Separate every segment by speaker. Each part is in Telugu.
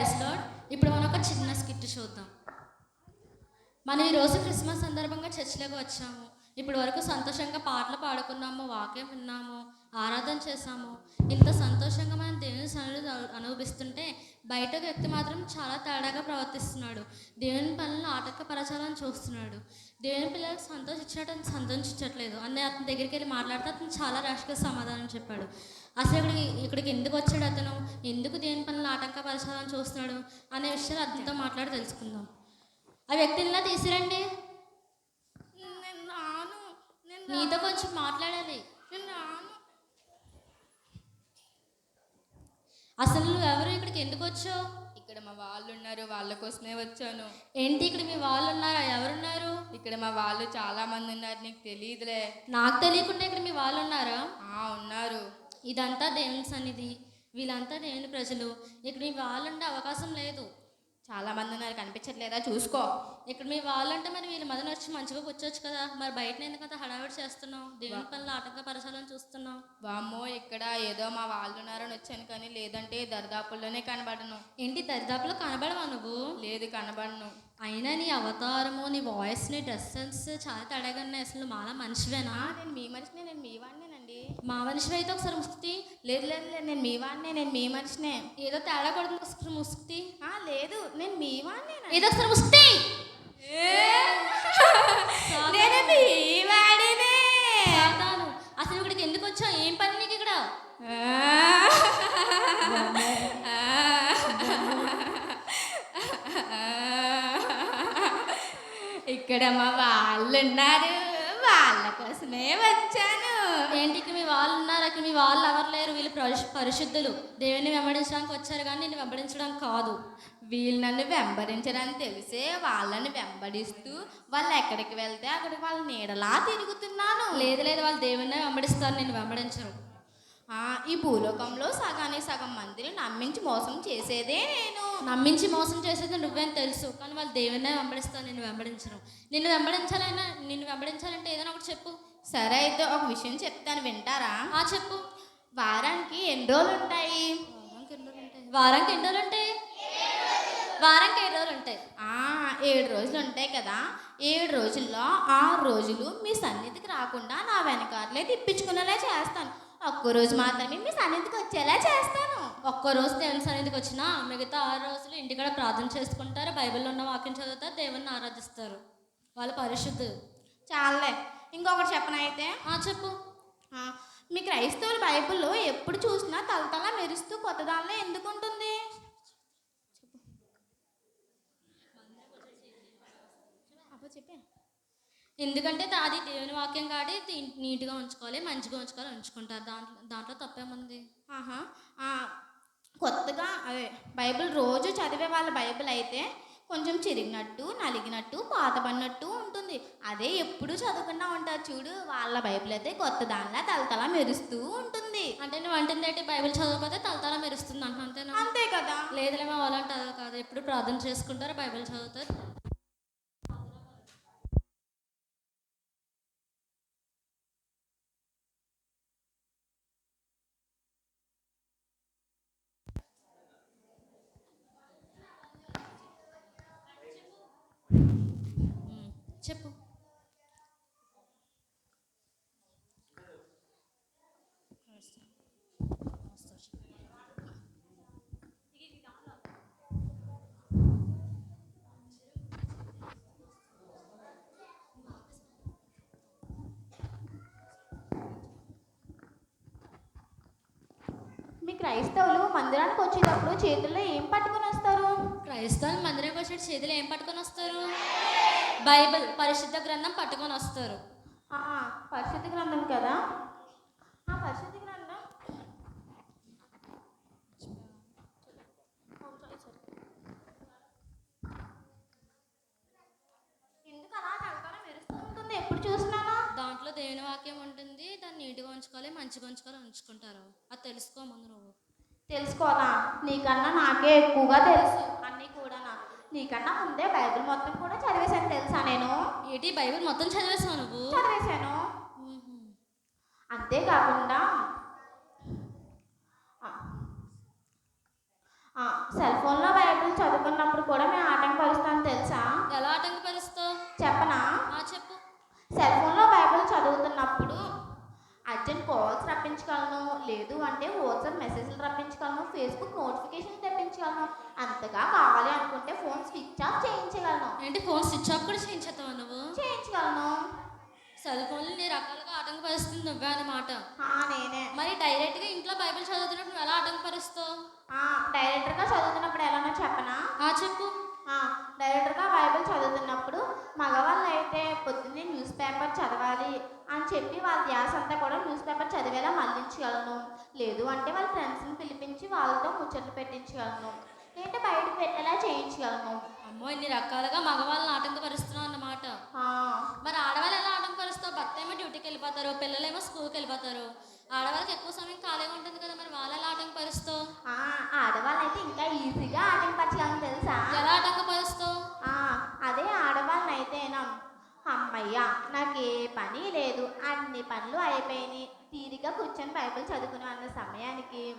Speaker 1: ప్రైస్ లార్డ్ ఇప్పుడు మనం ఒక చిన్న స్కిట్ చూద్దాం. మనం ఈరోజు క్రిస్మస్ సందర్భంగా చర్చిలోకి వచ్చాము. ఇప్పుడు వరకు సంతోషంగా పాటలు పాడుకున్నాము వాక్యం విన్నాము ఆరాధన చేశాము. ఇంత సంతోషంగా మనం దేవుని సన్నిధి అనుభవిస్తుంటే బయట వ్యక్తి మాత్రం చాలా తేడాగా ప్రవర్తిస్తున్నాడు. దేవుని పనులను ఆటంకపరచాలని చూస్తున్నాడు. దేవుని పిల్లలకు సంతోషించడం సంతోషించట్లేదు. అనే అతని దగ్గరికి వెళ్ళి మాట్లాడితే అతను చాలా రాష్గా సమాధానం చెప్పాడు. అసలు ఇక్కడికి ఇక్కడికి ఎందుకు వచ్చాడు అతను? ఎందుకు దేవుని పనులను ఆటంకపరచాలని చూస్తున్నాడు? అనే విషయాలు అతనితో మాట్లాడి తెలుసుకుందాం. ఆ వ్యక్తినిలా తీసిరండి.
Speaker 2: నేను రాను. నేను
Speaker 1: నీతో కొంచెం మాట్లాడాలి
Speaker 2: నేను రాను
Speaker 1: అసలు నువ్వు ఎవరు ఇక్కడికి ఎందుకు వచ్చావు?
Speaker 2: ఇక్కడ మా వాళ్ళు ఉన్నారు వాళ్ళ కోసమే వచ్చాను.
Speaker 1: ఏంటి ఇక్కడ మీ వాళ్ళు ఉన్నారా ఎవరున్నారు?
Speaker 2: ఇక్కడ మా వాళ్ళు చాలా మంది ఉన్నారు నీకు తెలియదులే
Speaker 1: నాకు తెలియకుండా ఇక్కడ మీ వాళ్ళు ఉన్నారా
Speaker 2: ఆ ఉన్నారు.
Speaker 1: ఇదంతా దేవుని సన్నిధి. వీళ్ళంతా దేవుని ప్రజలు. ఇక్కడ మీ వాళ్ళు ఉండే అవకాశం లేదు.
Speaker 2: చాలా మంది ఉన్నారు కనిపించట్లేదా? చూసుకో.
Speaker 1: ఇక్కడ మీ వాళ్ళంటే మరి వీళ్ళ మధ్యన వచ్చి మంచిగా కూర్చోవచ్చు కదా. మరి బయట ఎందుకంత హడావిడి చేస్తున్నావు? దేవుని పనులు ఆటంకపరచాలని చూస్తున్నావు.
Speaker 2: వామ్మో ఇక్కడ ఏదో మా వాళ్ళు ఉన్నారని వచ్చాను కానీ లేదంటే దరిదాపుల్లోనే కనబడను.
Speaker 1: ఏంటి దరిదాపులో కనబడవా నువ్వు?
Speaker 2: లేదు కనబడను.
Speaker 1: అయినా నీ అవతారము నీ వాయిస్ నీ డ్రెస్ సెన్స్ చాలా తేడాగా ఉన్నాయి. అసలు మాలా మనిషివేనా?
Speaker 2: నేను మీ మనిషినే నేను మీ వాడినేనండి
Speaker 1: మా మనిషి అయితే ఒకసారి ముసుక్తి.
Speaker 2: లేదు లేదు లేదు నేను మీ వాడినే నేను మీ మనిషినే.
Speaker 1: ఏదో తేడా కొడుతుంది ఒకసారి ముసుక్తి.
Speaker 2: ఆ, లేదు నేను మీ వాడినేనండి
Speaker 1: ఏదో ఒకసారి ముసుక్తి.
Speaker 2: నేను మీ వాడినే.
Speaker 1: అసలు ఇక్కడికి ఎందుకు వచ్చావు? ఏం పని నీకు ఇక్కడ?
Speaker 2: ఇక్కడ మా వాళ్ళు ఉన్నారు వాళ్ళ కోసమే వచ్చాను.
Speaker 1: ఏంటికి మీ వాళ్ళు ఉన్నారు అక్కడ మీ వాళ్ళు ఎవరు లేరు? వీళ్ళు పరిశుద్ధులు. దేవుని వెంబడించడానికి వచ్చారు కానీ నేను వెంబడించడం కాదు.
Speaker 2: వీళ్ళు నన్ను వెంబడించడానికి తెలిసే వాళ్ళని వెంబడిస్తూ వాళ్ళు ఎక్కడికి వెళ్తే అక్కడికి వాళ్ళ నీడలా తిరుగుతున్నాను.
Speaker 1: లేదు లేదు. వాళ్ళు దేవుని వెంబడిస్తారు. నేను వెంబడించరు.
Speaker 2: ఆ, ఈ భూలోకంలో సగానికి సగం మందిని నమ్మించి మోసం చేసేదే నేను.
Speaker 1: నమ్మించి మోసం చేసేది నువ్వేం తెలుసు. కానీ వాళ్ళు దేవునే వెంబడిస్తాను నిన్ను వెంబడించరు. నిన్ను వెంబడించాలైనా నిన్ను వెంబడించాలంటే ఏదైనా ఒకటి చెప్పు.
Speaker 2: సరే అయితే ఒక విషయం చెప్తాను వింటారా?
Speaker 1: ఆ చెప్పు.
Speaker 2: వారానికి ఎన్ని రోజులు ఉంటాయి
Speaker 1: వారానికి ఎన్ని రోజులు ఉంటాయి వారానికి ఏడు రోజులు ఉంటాయి
Speaker 2: ఆ, ఏడు రోజులు ఉంటాయి కదా. ఏడు రోజుల్లో ఆరు రోజులు మీ సన్నిధికి రాకుండా నా వెనకాలే తిప్పించుకునేలా చేస్తాను. ఒక్క రోజు మాత్రమే మీ సన్నిధికి వచ్చేలా చేస్తాను.
Speaker 1: ఒక్క రోజు దేవుని సన్నిధికి వచ్చినా మిగతా ఆరు రోజులు ఇంటికాడ ప్రార్థన చేసుకుంటారు బైబిల్లో ఉన్న వాక్యం చదువుతారు దేవుని ఆరాధిస్తారు. వాళ్ళు పరిశుద్ధులు.
Speaker 2: చాలే. ఇంకొకటి చెప్పనైతే
Speaker 1: ఆ చెప్పు.
Speaker 2: మీ క్రైస్తవుల బైబిల్లో ఎప్పుడు చూసినా తలతల మెరుస్తూ కొత్త దానిలో ఎందుకు ఉంటుంది? చెప్పే.
Speaker 1: ఎందుకంటే అది దేవుని వాక్యం కాడి నీట్గా ఉంచుకోవాలి మంచిగా ఉంచుకోవాలి ఉంచుకుంటారు. దాంట్లో దాంట్లో తప్పేముంది?
Speaker 2: ఆహా కొత్తగా అదే బైబిల్ రోజు చదివే వాళ్ళ బైబిల్ అయితే కొంచెం చిరిగినట్టు నలిగినట్టు పాతబడినట్టు ఉంటుంది. అదే ఎప్పుడు చదవకుండా ఉంటారు చూడు వాళ్ళ బైబిల్ అయితే కొత్త దానిలా తలతల మెరుస్తూ ఉంటుంది.
Speaker 1: అంటే నువ్వు అంటుంది ఏంటి? బైబిల్ చదవకపోతే తలతల మెరుస్తుంది అంటున్నా అంతేనా?
Speaker 2: అంతే కదా.
Speaker 1: లేదులేమో వాళ్ళంటే అదో కాదు. ఎప్పుడు ప్రార్థన చేసుకుంటారు బైబిల్ చదువుతారు ఉమ్, చెప్పు
Speaker 2: మీ క్రైస్తవులు మందిరానికి వచ్చేటప్పుడు చేతుల్లో ఏం పట్టుకొని వస్తారు?
Speaker 1: క్రైస్తవులు మందిరానికి వచ్చే చేతులు ఏం పట్టుకొని వస్తారు? బైబిల్ పరిశుద్ధ గ్రంథం పట్టుకొని వస్తారు.
Speaker 2: పరిశుద్ధ గ్రంథం కదా? ఆ పరిశుద్ధ గ్రంథం ఎందుకు అలా తలతల మెరుస్తూ ఉంటుంది ఎప్పుడు చూసినానా
Speaker 1: దాంట్లో దేవుని వాక్యం ఉంటుంది దాన్ని నీట్గా ఉంచుకోవాలి మంచిగా ఉంచుకోవాలి ఉంచుకుంటారు. అది తెలుసుకో ముందు నువ్వు.
Speaker 2: తెలుసుకోవాలా నీకన్నా నాకే ఎక్కువగా తెలుసు. అన్నీ కూడానా నీకన్నా ముందే బైబిల్ మొత్తం కూడా చదివేశాను తెలుసా నేను?
Speaker 1: ఏంటి బైబిల్ మొత్తం చదివేసావు నువ్వు?
Speaker 2: చదివేశాను. అంతేకాకుండా స్విచ్ ఆఫ్ చేయించగలను.
Speaker 1: ఏంటి ఫోన్ స్విచ్ ఆఫ్ కూడా చేయించేస్తావా నువ్వు?
Speaker 2: చేయించగలను.
Speaker 1: సెల్ ఫోన్లు నీ రకాలుగా ఆటంకపరుస్తుంది నువ్వే అన్నమాట.
Speaker 2: ఆ, నేనే.
Speaker 1: మరి డైరెక్ట్గా ఇంట్లో బైబిల్ చదువుతున్నప్పుడు నువ్వు ఎలా ఆటంకపరుస్తావు?
Speaker 2: ఆ, డైరెక్టర్గా చదువుతున్నప్పుడు ఎలానో చెప్పనా?
Speaker 1: ఆ చెప్పు.
Speaker 2: ఆ, డైరెక్టర్గా బైబిల్ చదువుతున్నప్పుడు మగవాళ్ళు అయితే పొద్దున్నే న్యూస్ పేపర్ చదవాలి అని చెప్పి వాళ్ళ ధ్యాస అంతా కూడా న్యూస్ పేపర్ చదివేలా మళ్ళించగలను లేదు అంటే వాళ్ళ ఫ్రెండ్స్ని పిలిపించి వాళ్ళతో ముచ్చట్లు పెట్టించగలను. లేదంటే బయటకు పెట్టేలా చేయించగలను
Speaker 1: అమ్మో ఇన్ని రకాలుగా మగవాళ్ళని ఆటంకపరుస్తున్నావు అన్నమాట. మరి ఆడవాళ్ళు ఎలా ఆటంకపరుస్తావు? భర్త ఏమో డ్యూటీకి వెళ్ళిపోతారు పిల్లలేమో స్కూల్కి వెళ్ళిపోతారు. ఆడవాళ్ళకి ఎక్కువ సమయం ఖాళీగా ఉంటుంది కదా మరి వాళ్ళు ఎలా ఆటంకపరుస్తావు?
Speaker 2: ఆ, ఆడవాళ్ళైతే ఇంకా ఈజీగా ఆటంకపరచగలను తెలుసా?
Speaker 1: ఎలా ఆటంకపరుస్తావు?
Speaker 2: ఆ, అదే ఆడవాళ్ళనైతేనా. అమ్మయ్యా నాకు ఏ పని లేదు. అన్ని పనులు అయిపోయినాయి. తీరిగా కూర్చొని బైబిల్ చదువుకుని అన్న సమయానికి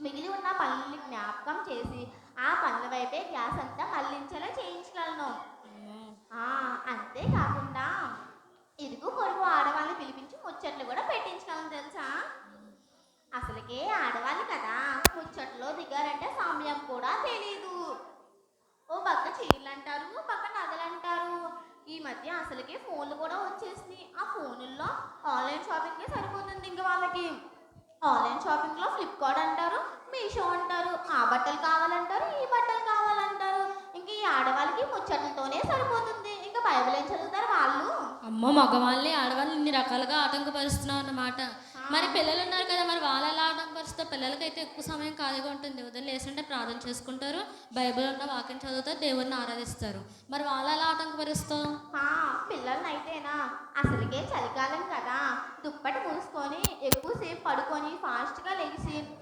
Speaker 2: మిగిలి ఉన్న పనుల్ని జ్ఞాపకం చేసి ఆ పనుల వైపే గ్యాస్ అంతా మళ్ళించేలా చేయించగలను. అంతేకాకుండా ఇరుగు పొరుగు ఆడవాళ్ళని పిలిపించి ముచ్చట్లు కూడా పెట్టించగలను తెలుసా? అసలుకే ఆడవాళ్ళు కదా ముచ్చట్లో దిగారంటే సమయం కూడా తెలీదు. ఓ పక్క చీరలు అంటారు ఓ పక్క నగలు అంటారు ఈ మధ్య అసలుకే ఫోన్లు కూడా వచ్చేసినాయి. ఆ ఫోనుల్లో ఆన్లైన్ షాపింగ్కే సరిపోతుంది ఇంక వాళ్ళకి. ఆన్లైన్ షాపింగ్లో ఫ్లిప్కార్ట్ అంటారు మీషో అంటారు ఆ బట్టలు కావాలంటారు ఈ బట్టలు కావాలంటారు. ఇంక ఈ ఆడవాళ్ళకి ముచ్చట్లతోనే సరిపోతుంది. ఇంకా బైబిల్ ఏం చదువుతారు వాళ్ళు?
Speaker 1: అమ్మో మగవాళ్ళని ఆడవాళ్ళని ఇన్ని రకాలుగా ఆటంకపరుస్తున్నావు అన్నమాట. మరి పిల్లలు ఉన్నారు కదా మరి వాళ్ళు ఎలా ఆటంకపరుస్తావు పిల్లలకైతే ఎక్కువ సమయం ఖాళీగా ఉంటుంది. ఉదయం లేకుంటే ప్రార్థన చేసుకుంటారు. బైబిల్ ఉన్న వాక్యం చదువుతారు దేవుడిని ఆరాధిస్తారు. మరి వాళ్ళు ఎలా ఆటంకపరుస్తావు?
Speaker 2: ఆ, పిల్లలనైతేనా అసలుకే పడుకొని ఫాస్ట్గా లెగిసి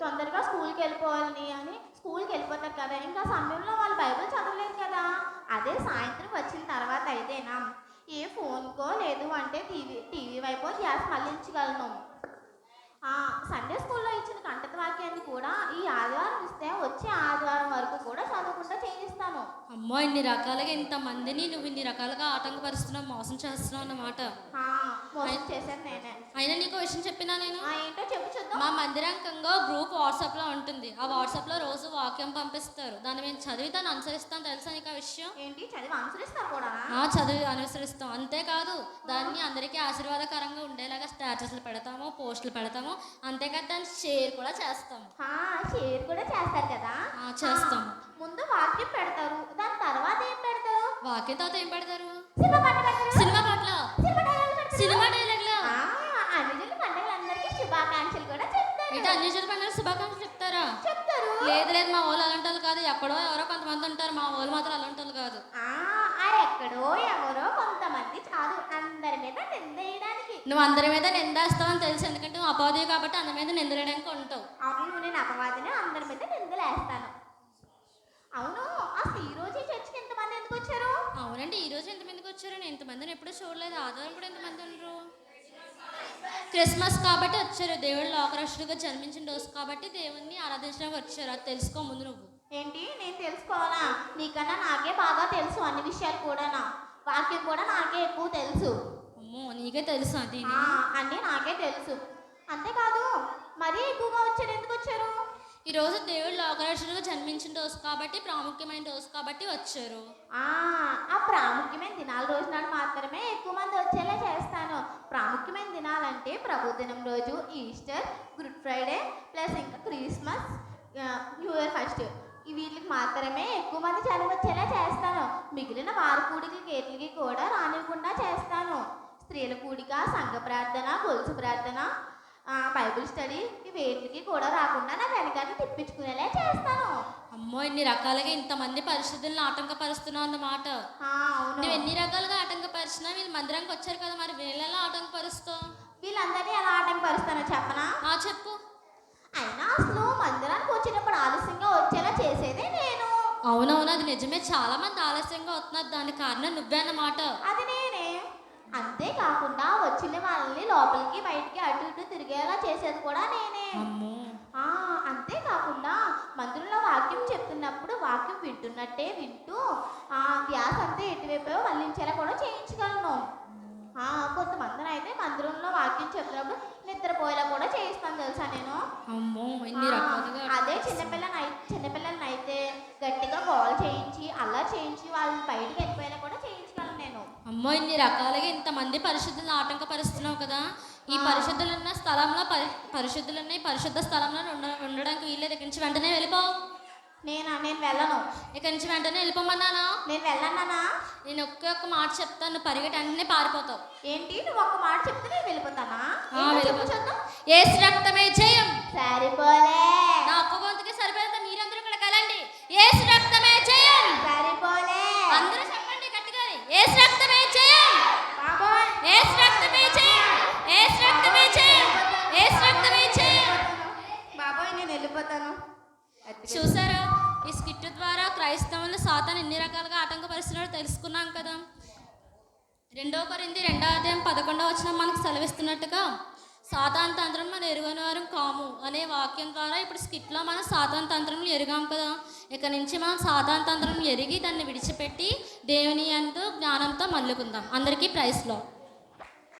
Speaker 2: తొందరగా స్కూల్కి వెళ్ళిపోవాలని అని స్కూల్కి వెళ్ళిపోతారు కదా. ఇంకా సమయంలో వాళ్ళు బైబిల్ చదవలేదు కదా. అదే సాయంత్రం వచ్చిన తర్వాత అయితేనా? ఏ ఫోన్కో లేదు అంటే టీవీ టీవీ వైపు గ్యాస్ మళ్ళించగలను. ఆ, సండే స్కూల్లో ఇచ్చిన కంటత వాక్యాన్ని కూడా ఈ ఆదివారం ఇస్తే వచ్చే ఆదివారం
Speaker 1: అమ్మో ఇన్ని రకాలుగా ఇంతమందిని నువ్వు ఇన్ని రకాలుగా ఆటంకపరుస్తున్నావు మోసం చేస్తున్నావు అన్నమాట. అయినా నీకు విషయం చెప్పినా నేను? మా మందిరాంకంగా గ్రూప్ వాట్సాప్లో ఉంటుంది. ఆ వాట్సాప్లో రోజు వాక్యం పంపిస్తారు. దాన్ని మేము చదివి దాన్ని అనుసరిస్తాం తెలుసా నీకు ఆ విషయం?
Speaker 2: చదివి
Speaker 1: అనుసరిస్తాం. అంతేకాదు దాన్ని అందరికీ ఆశీర్వాదకరంగా ఉండేలాగా స్టేటస్లు పెడతాము పోస్టులు పెడతాము. అంతేకాదు దాన్ని షేర్ కూడా చేస్తాము
Speaker 2: షేర్ కూడా చేస్తారు కదా?
Speaker 1: ఆ, చేస్తాం.
Speaker 2: ఆ, ముందు వాక్యం పెడతారు. దాని తర్వాత ఏం పెడతారు?
Speaker 1: వాక్యం తర్వాత ఏం పెడతారు?
Speaker 2: సినిమా పాట పెడతారు.
Speaker 1: సినిమా పాటలు?
Speaker 2: సినిమా డైలాగులు అనుజుల పండుగలందరికీ శుభాకాంక్షలు కూడా చెప్తారు.
Speaker 1: ఏంటి అన్ని జన పండుగ శుభాకాంక్షలు చెప్తారా?
Speaker 2: చెప్తారు.
Speaker 1: లేదు లేదు మా వాళ్ళు అలాంటి వాళ్ళు కాదు. ఎక్కడో ఎవరో కొంతమంది ఉంటారు. మా వాళ్ళు మాత్రం అలాంటి వాళ్ళు కాదు.
Speaker 2: ఎక్కడో ఎవరో కొంతమంది కాదు అందరి మీద నిందేయడానికి.
Speaker 1: నువ్వు అందరి మీద నిందేస్తావని తెలుసు. ఎందుకంటే నువ్వు అపాధి కాబట్టి అందరి మీద నిందలేయడానికి ఉంటావు.
Speaker 2: అవును నేను అపవాదిని అందరి మీద నిందలేస్తాను. అవును. అసలు ఈ రోజు చర్చికి ఎంతమంది ఎందుకు వచ్చారు?
Speaker 1: అవునండి ఈ రోజు ఎంతమందికి వచ్చారు నేను ఎంతమందిని ఎప్పుడూ చూడలేదు. ఆదివారం కూడా ఎంతమంది ఉండరు. క్రిస్మస్ కాబట్టి వచ్చారు. దేవుడు లోకరక్షుడిగా జన్మించిన రోజు కాబట్టి దేవుణ్ణి ఆరాధించడానికి వచ్చారు. అది తెలుసుకో ముందు నువ్వు.
Speaker 2: ఏంటి? నేను తెలుసుకోవాలా? నీకన్నా నాకే బాగా తెలుసు అన్ని విషయాలు కూడానా? వాక్యం కూడా నాకే ఎక్కువ తెలుసు.
Speaker 1: అమ్మో నీకే తెలుసు అది.
Speaker 2: ఆ, అన్నీ నాకే తెలుసు. అంతేకాదు మరీ ఎక్కువగా వచ్చారు. ఎందుకు వచ్చారు?
Speaker 1: ఈరోజు దేవుడు లోకరక్షుడిగా జన్మించిన రోజు కాబట్టి ప్రాముఖ్యమైన రోజు కాబట్టి వచ్చారు.
Speaker 2: ఆ ప్రాముఖ్యమైన దినాల రోజు నాడు మాత్రమే ఎక్కువ మంది వచ్చేలా చేస్తాను. ప్రాముఖ్యమైన దినాలంటే ప్రభు దినం రోజు ఈస్టర్ గుడ్ ఫ్రైడే ప్లస్ ఇంకా క్రిస్మస్ న్యూ ఇయర్ ఫస్ట్. వీటికి మాత్రమే ఎక్కువ మంది జనం వచ్చేలా చేస్తాను. మిగిలిన వారి కూడికి గేట్లకి కూడా రానివ్వకుండా చేస్తాను. స్త్రీల కూడిక సంఘ ప్రార్థన గొలుసు ప్రార్థన బైబిల్ స్టడీ ఈ వేటికి కూడా రాకుండా నా వెనకాల తిప్పించుకునేలా చేస్తాను.
Speaker 1: అమ్మో ఇన్ని రకాలుగా ఇంతమంది పరిస్థితులను ఆటంకపరుస్తున్నావు అన్నమాట. నువ్వు ఎన్ని రకాలుగా ఆటంకపరిచినా వీళ్ళు మందిరానికి వచ్చారు కదా మరి వీళ్ళెలా ఆటంకపరుస్తావు?
Speaker 2: వీళ్ళందరినీ ఎలా ఆటంకపరుస్తానో చెప్పనా?
Speaker 1: ఆ చెప్పు.
Speaker 2: అయినా అసలు మందిరానికి వచ్చినప్పుడు ఆలస్యంగా వచ్చేలా చేసేదే నేను.
Speaker 1: అవునవును అది నిజమే. చాలా మంది ఆలస్యంగా వస్తున్నారు. దానికి కారణం నువ్వే అన్నమాట.
Speaker 2: అది నేనే అంతేకాకుండా వచ్చిన వాళ్ళని లోపలికి బయటికి అటు ఇటు తిరిగేలా చేసేది కూడా నేనే. అంతేకాకుండా మందిరంలో వాక్యం చెప్తున్నప్పుడు వాక్యం వింటున్నట్టే వింటూ ఆ ధ్యాస అంతా ఎటువైపు వల్లించేలా కూడా చేయించగలను. ఆ, కొంతమందిని అయితే మందిరంలో వాక్యం చెప్తున్నప్పుడు నిద్రపోయేలా కూడా చేయిస్తాను తెలుసా నేను? అదే చిన్నపిల్లని చిన్నపిల్లల్ని అయితే గట్టిగా గోల్ చేయించి అలా చేయించి వాళ్ళని బయటికి
Speaker 1: అమ్మో ఇన్ని రకాలుగా ఇంతమంది పరిశుద్ధులను ఆటంకపరుస్తున్నావు కదా. ఈ
Speaker 2: ఆ.
Speaker 1: పరిశుద్ధులు ఉన్న స్థలంలో పరి పరిశుద్ధులు ఉన్నాయి పరిశుద్ధ స్థలంలో ఉండ ఉండడానికి వీల్లేదు ఇక్కడి నుంచి వెంటనే వెళ్ళిపో.
Speaker 2: నేను? నేను వెళ్ళను.
Speaker 1: ఇక్కడి నుంచి వెంటనే వెళ్ళిపోమన్నాను?
Speaker 2: నేను వెళ్ళన్నానా?
Speaker 1: నేను ఒకే ఒక్క మాట చెప్తాను నువ్వు పరిగెట్టి వెంటనే పారిపోతావు.
Speaker 2: ఏంటి? నువ్వు ఒక్క మాట చెప్తే నేను వెళ్ళిపోతానా?
Speaker 1: ఏసు రక్తమే జయం సాతాన్ ఎన్ని రకాలుగా ఆటంకపరుస్తున్నాడో తెలుసుకున్నాం కదా. రెండో కొరింది రెండో అధ్యాయం పదకొండో వచ్చిన మనకు సెలవిస్తున్నట్టుగా సాతాన్ తంత్రం మనం ఎరుగని వారం కాము అనే వాక్యం ద్వారా ఇప్పుడు స్కిట్లో మనం సాతాన్ తంత్రం ఎరిగాం కదా. ఇక నుంచి మనం సాతాన్ తంత్రం ఎరిగి దాన్ని విడిచిపెట్టి దేవుని అందు జ్ఞానంతో మల్లుకుందాం. అందరికీ ప్రైస్లో